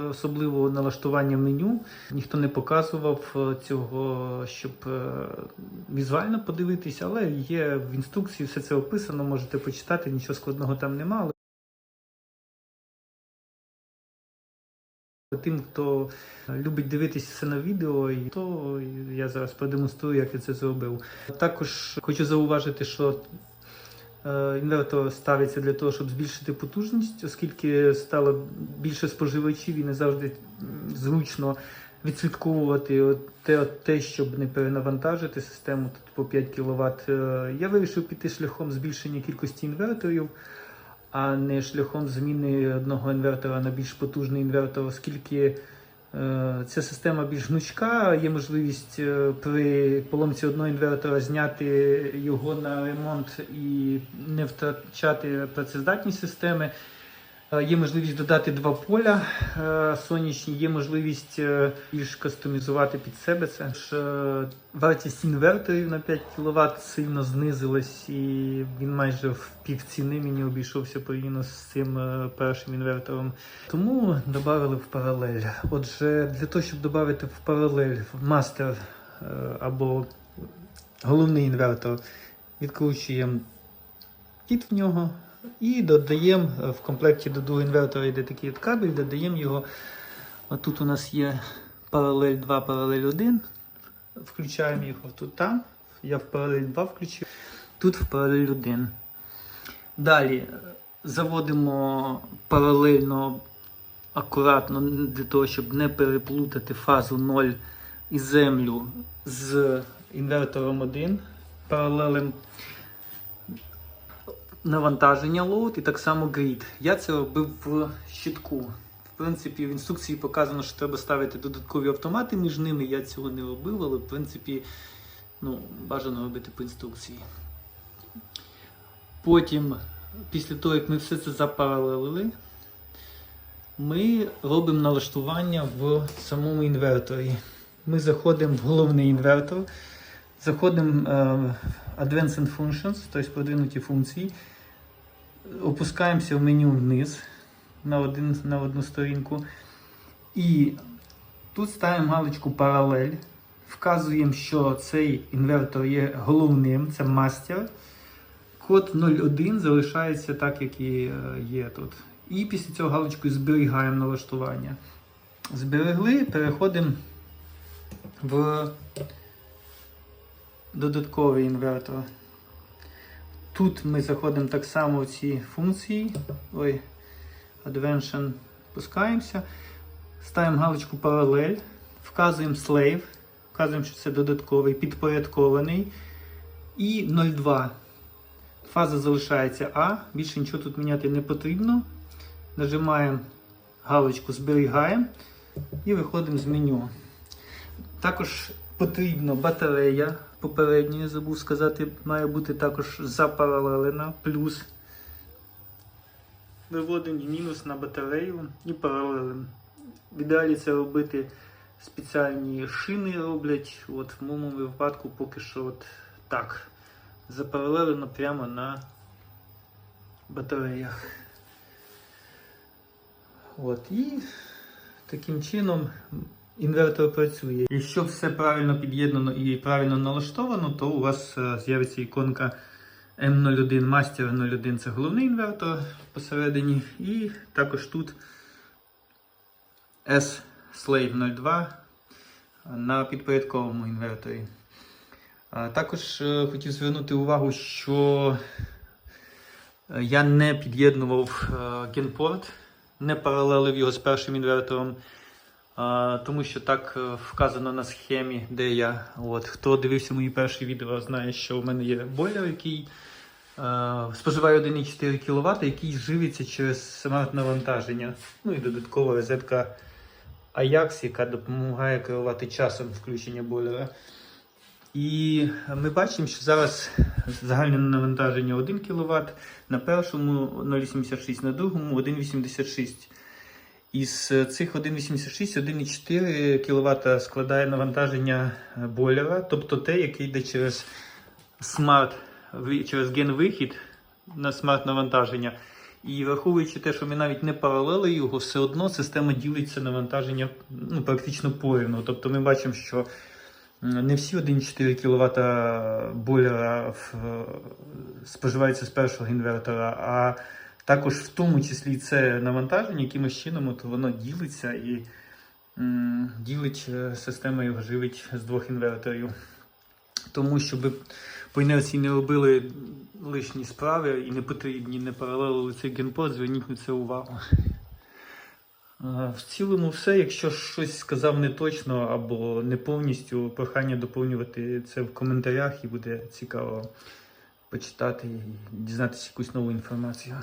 Особливо налаштування меню ніхто не показував е, цього, щоб е, візуально подивитись, але є в інструкції все це описано, можете почитати, нічого складного там нема. Але Тим, хто любить дивитися все на відео, то я зараз продемонструю, як я це зробив. Також хочу зауважити, що е, інвертор ставиться для того, щоб збільшити потужність, оскільки стало більше споживачів і не завжди зручно відслідковувати те, те, щоб не перенавантажити систему по 5 кВт. Я вирішив піти шляхом збільшення кількості інверторів а не шляхом зміни одного інвертора на більш потужний інвертор, оскільки е, ця система більш гнучка, є можливість е, при поломці одного інвертора зняти його на ремонт і не втрачати працездатність системи. Е, Є можливість додати два поля е, сонячні, є можливість е, більш кастомізувати під себе це. Ж, вартість інверторів на 5 кВт сильно знизилась, і він майже в півціни мені обійшовся порівняно з цим першим інвертором. Тому додали в паралель. Отже, для того, щоб додати в паралель в мастер або головний інвертор, відкручуємо кіт в нього. І додаємо е, в комплекті до другого інвертора йде такий от кабель, додаємо його. Отут у нас є паралель 2, паралель 1. Включаємо його тут там. Я в паралель 2 включив, тут в паралель 1. Далі е, заводимо паралельно акуратно для того, щоб не переплутати фазу 0 і землю з інвертором 1 паралелем навантаження лоуд і так само грід. Я це робив в щитку. В принципі, в інструкції показано, що треба ставити додаткові автомати між ними. Я цього не робив, але в принципі ну, бажано робити по інструкції. Потім, після того, як ми все це запаралелили, ми робимо налаштування в самому інверторі. Ми заходимо в головний інвертор, заходимо е, в Advanced Functions, тобто продвинуті функції, опускаємося в меню вниз на, один, на одну сторінку. І тут ставимо галочку паралель, вказуємо, що цей інвертор є головним, це мастер. Код 01 залишається так, як і е, є тут. І після цього галочкою зберігаємо налаштування. Зберегли, переходимо в додатковий інвертор. Тут ми заходимо так само в ці функції. Ой, Advention, пускаємося. Ставимо галочку паралель, вказуємо slave, вказуємо, що це додатковий, підпорядкований. І 02. Фаза залишається А, більше нічого тут міняти не потрібно. Нажимаємо галочку Зберігаємо і виходимо з меню. Також потрібна батарея. Попередньо я забув сказати, має бути також запаралелена, плюс. Виводимо мінус на батарею і паралелем. В ідеалі це робити спеціальні шини роблять. От в моєму випадку поки що от так. Запаралелено прямо на батареях. От, і таким чином інвертор працює. Якщо все правильно під'єднано і правильно налаштовано, то у вас е, з'явиться іконка M01 Master 01 це головний інвертор посередині. І також тут S Slave 02 на підпорядковому інверторі. Також е, хотів звернути увагу, що е, я не під'єднував генпорт, не паралелив його з першим інвертором, тому що так е, вказано на схемі, де я. От, хто дивився мої перші відео, знає, що в мене є бойлер, який е, споживає 1,4 кВт, який живиться через смарт-навантаження. Ну і додаткова розетка Ajax, яка допомагає керувати часом включення бойлера. І ми бачимо, що зараз загальне навантаження 1 кВт, на першому 0,86, на другому 1,86. Із цих 1,86, 1,4 кВт складає навантаження бойлера, тобто те, яке йде через смарт, через ген-вихід на смарт навантаження. І враховуючи те, що ми навіть не паралели його, все одно система ділиться навантаження ну, практично порівну. Тобто ми бачимо, що не всі 1,4 кВт бойлера в- споживаються з першого інвертора, а також в тому числі це навантаження, якимось чином от воно ділиться і м, ділить е, система його живить з двох інверторів. Тому щоб по інерції не робили лишні справи і не потрібні, не паралелили цей генпод, зверніть на це увагу. Е, В цілому все. Якщо щось сказав не точно або не повністю, прохання доповнювати це в коментарях і буде цікаво почитати і дізнатися якусь нову інформацію.